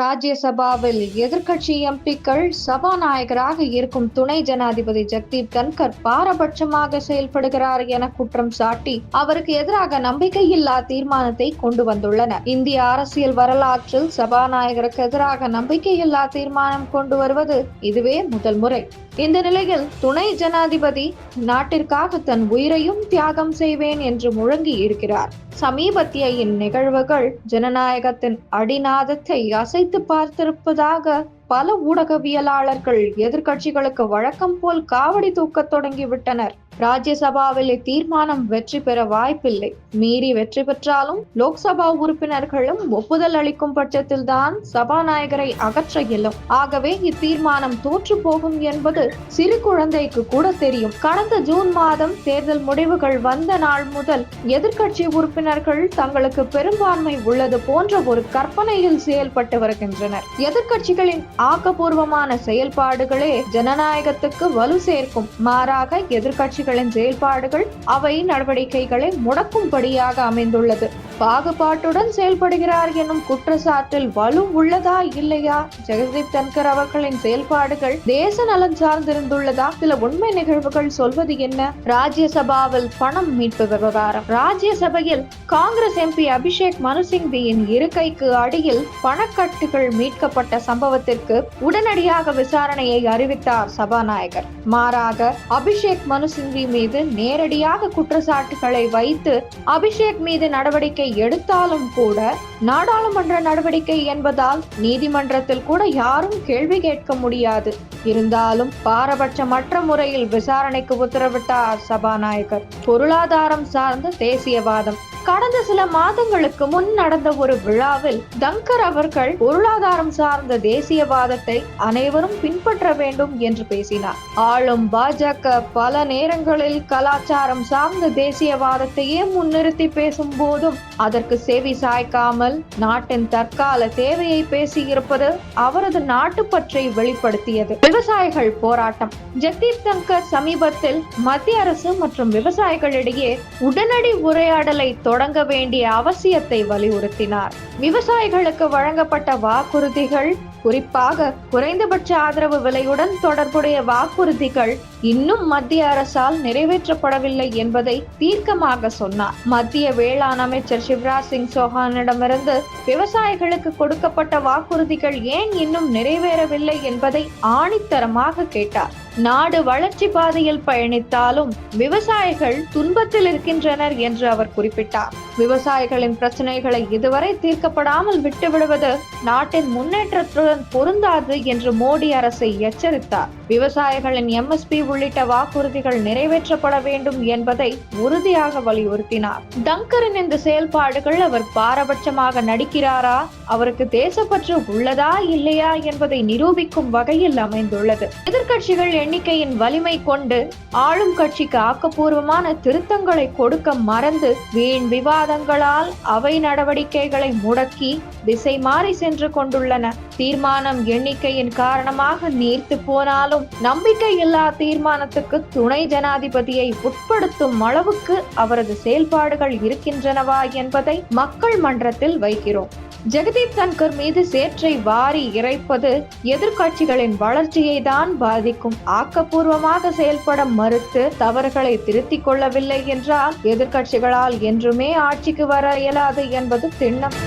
ராஜ்யசபாவில் எதிர்க்கட்சி எம்பிக்கள் சபாநாயகராக இருக்கும் துணை ஜனாதிபதி ஜெக்தீப் தன்கர் பாரபட்சமாக செயல்படுகிறார் என குற்றம் சாட்டி அவருக்கு எதிராக நம்பிக்கையில்லா தீர்மானத்தை கொண்டு வந்துள்ளனர். இந்திய அரசியல் வரலாற்றில் சபாநாயகருக்கு எதிராக நம்பிக்கையில்லா தீர்மானம் கொண்டு வருவது இதுவே முதல் முறை. இந்த நிலையில் துணை ஜனாதிபதி நாட்டிற்காக தன் உயிரையும் தியாகம் செய்வேன் என்று முழங்கி இருக்கிறார். சமீபத்திய இந்நிகழ்வுகள் ஜனநாயகத்தின் அடிநாதத்தை அசைத்து பார்த்திருப்பதாக பல ஊடகவியலாளர்கள் எதிர்க்கட்சிகளுக்கு வழக்கம் போல் காவடி தூக்கத் தொடங்கிவிட்டனர் ராஜ்யசபாவில் இத்தீர்மானம் வெற்றி பெற வாய்ப்பில்லை. மீறி வெற்றி பெற்றாலும் லோக்சபா உறுப்பினர்களும் ஒப்புதல் அளிக்கும் பட்சத்தில்தான் சபாநாயகரை அகற்ற இயலும். ஆகவே இத்தீர்மானம் தோற்று போகும் என்பது சிறு குழந்தைக்கு கூட தெரியும். கடந்த ஜூன் மாதம் தேர்தல் முடிவுகள் வந்த நாள் முதல் எதிர்க்கட்சி உறுப்பினர்கள் தங்களுக்கு பெரும்பான்மை உள்ளது போன்ற ஒரு கற்பனையில் செயல்பட்டு வருகின்றனர். எதிர்க்கட்சிகளின் ஆக்கப்பூர்வமான செயல்பாடுகளே ஜனநாயகத்துக்கு வலு சேர்க்கும். மாறாக எதிர்க்கட்சிகளின் செயல்பாடுகள் அவை நடவடிக்கைகளை முடக்கும்படியாக அமைந்துள்ளது. பாகுபாட்டுடன் செயல்படுகிறார் எனும் குற்றச்சாட்டில் வலு உள்ளதா இல்லையா? ஜெகதீப் தன்கர் அவர்களின் செயல்பாடுகள் தேச நலன் சார்ந்திருந்துள்ளதா? சில உண்மை நிகழ்வுகள் சொல்வது என்ன? ராஜ்யசபாவில் பணம் மீட்பு விவகாரம். ராஜ்யசபையில் காங்கிரஸ் எம்பி அபிஷேக் மனு சிங்வியின் இருக்கைக்கு அடியில் பணக்கட்டுகள் மீட்கப்பட்ட சம்பவத்திற்கு உடனடியாக விசாரணையை அறிவித்தார் சபாநாயகர். மாறாக அபிஷேக் மனு சிங்வி மீது நேரடியாக குற்றச்சாட்டுகளை வைத்து அபிஷேக் மீது நடவடிக்கை எடுத்தாலும் கூட நாடாளுமன்ற நடவடிக்கை என்பதால் நீதிமன்றத்தில் கூட யாரும் கேள்வி கேட்க முடியாது. இருந்தாலும் பாரபட்சமற்ற முறையில் விசாரணைக்கு உத்தரவிட்டார் சபாநாயகர். பொருளாதாரம் சார்ந்த தேசியவாதம். கடந்த சில மாதங்களுக்கு முன் நடந்த ஒரு விழாவில் தங்கர் அவர்கள் பொருளாதாரம் சார்ந்த தேசியவாதத்தை அனைவரும் பின்பற்ற வேண்டும் என்று பேசினார். ஆளும் பாஜக பல நேரங்களில் கலாச்சாரம் சார்ந்த தேசியவாதத்தையே முன்னிறுத்தி பேசும் போதும் அதற்கு செவி சாய்க்காமல் நாட்டின் தற்கால தேவையை பேசியிருப்பது அவரது நாட்டு பற்றை வெளிப்படுத்தியது. விவசாயிகள் போராட்டம். ஜெக்தீப் தங்கர் சமீபத்தில் மத்திய அரசு மற்றும் விவசாயிகளிடையே உடனடி உரையாடலை தொடங்க வேண்டிய அவசியத்தை வலியுறுத்தினார். விவசாயிகளுக்கு வழங்கப்பட்ட வாக்குறுதிகள் குறிப்பாக குறைந்தபட்ச ஆதரவு விலையுடன் தொடர்புடைய வாக்குறுதிகள் இன்னும் மத்திய அரசால் நிறைவேற்றப்படவில்லை என்பதை தீர்க்கமாக சொன்னார். மத்திய வேளாண் அமைச்சர் சிவராஜ் சிங் சௌஹானிடமிருந்து விவசாயிகளுக்கு கொடுக்கப்பட்ட வாக்குறுதிகள் ஏன் இன்னும் நிறைவேறவில்லை என்பதை ஆணித்தரமாக கேட்டார். நாடு வளர்ச்சி பாதையில் பயணித்தாலும் விவசாயிகள் துன்பத்தில் இருக்கின்றனர் என்று அவர் குறிப்பிட்டார். விவசாயிகளின் பிரச்சனைகளை இதுவரை தீர்க்கப்படாமல் விட்டுவிடுவது நாட்டின் முன்னேற்றத்துடன் பொருந்தாது என்று மோடி அரசை எச்சரித்தார். விவசாயிகளின் எம்எஸ்பி உள்ளிட்ட வாக்குறுதிகள் நிறைவேற்றப்பட வேண்டும் என்பதை உறுதியாக வலியுறுத்தினார். டங்கரின் இந்த செயல்பாடுகள் அவர் பாரபட்சமாக நடிக்கிறாரா? அவருக்கு தேசப்பற்று உள்ளதா இல்லையா என்பதை நிரூபிக்கும் வகையில் அமைந்துள்ளது. எதிர்கட்சிகள் எண்ணிக்கையின் வலிமை கொண்டு ஆளும் கட்சிக்கு ஆக்கப்பூர்வமான திருத்தங்களை கொடுக்க மறந்து வீண் விவாதங்களால் அவை நடவடிக்கைகளை முடக்கி திசை மாறி சென்று கொண்டுள்ளன. தீர்மானம் எண்ணிக்கையின் காரணமாக நீர்த்து போனாலும் நம்பிக்கை இல்லாதீர் தீர்மானத்துக்கு துணை ஜனாதிபதியை உட்படுத்தும் அளவுக்கு அவரது செயல்பாடுகள் இருக்கின்றனவா என்பதை மக்கள் மன்றத்தில் வைக்கிறோம். ஜெகதீப் தன்கர் மீது சேற்றை வாரி இறைப்பது எதிர்கட்சிகளின் வளர்ச்சியை தான் பாதிக்கும். ஆக்கப்பூர்வமாக செயல்பட மறுத்து தவறுகளை திருத்திக் கொள்ளவில்லை என்றால் எதிர்கட்சிகளால் என்றுமே ஆட்சிக்கு வர இயலாது என்பது திண்ணம்.